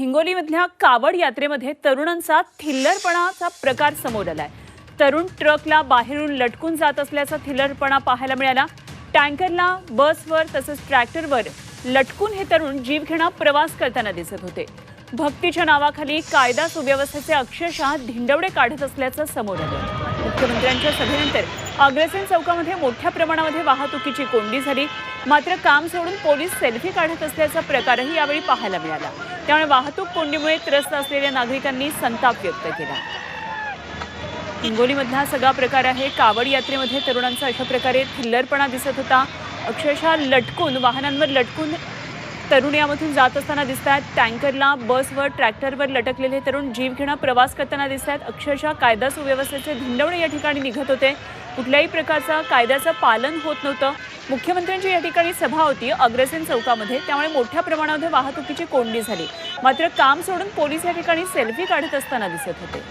हिंगोलीमधल्या कावड यात्रेमध्ये तरुणांचा थिल्लरपणाचा प्रकार समोर आलाय तरुण ट्रकला बाहेरून लटकून जात असल्याचा थिल्लरपणा पाहायला मिळाला. टँकरला बसवर तसंच ट्रॅक्टरवर लटकून हे तरुण जीवघेणा प्रवास करताना दिसत होते. भक्तीच्या नावाखाली कायदा सुव्यवस्थेचे अक्षरशः धिंडवडे काढत असल्याचं समोर आलं. मुख्यमंत्र्यांच्या सभेनंतर अग्रसेन चौकामध्ये मोठ्या प्रमाणामध्ये वाहतुकीची कोंडी झाली. मात्र काम सोडून पोलीस सेल्फी काढत असल्याचा प्रकारही यावेळी पाहायला मिळाला. त्यामुळे वाहतूक कोंडीमुळे त्रस्त असलेल्या नागरिकांनी संताप व्यक्त केला. हिंगोलीमधला सगळा प्रकार आहे. कावड यात्रेमध्ये तरुणांचा अशा प्रकारे थिल्लरपणा दिसत होता. अक्षरशः लटकून वाहनांवर लटकून तरुण यामधून जात असताना दिसत आहेत टँकरला बसवर ट्रॅक्टरवर लटकलेले तरुण जीवघेणा प्रवास करताना दिसत आहेत अक्षरशः कायदा सुव्यवस्थेचे धिंडवणे या ठिकाणी निघत होते. कुठल्याही प्रकारचा कायद्याचं पालन होत नव्हतं. मुख्यमंत्र्यांची या ठिकाणी सभा होती अग्रसेन चौकामध्ये. त्यामुळे मोठ्या प्रमाणामध्ये वाहतुकीची कोंडी झाली. मात्र काम सोडून पोलीस या ठिकाणी सेल्फी काढत असताना दिसत होते.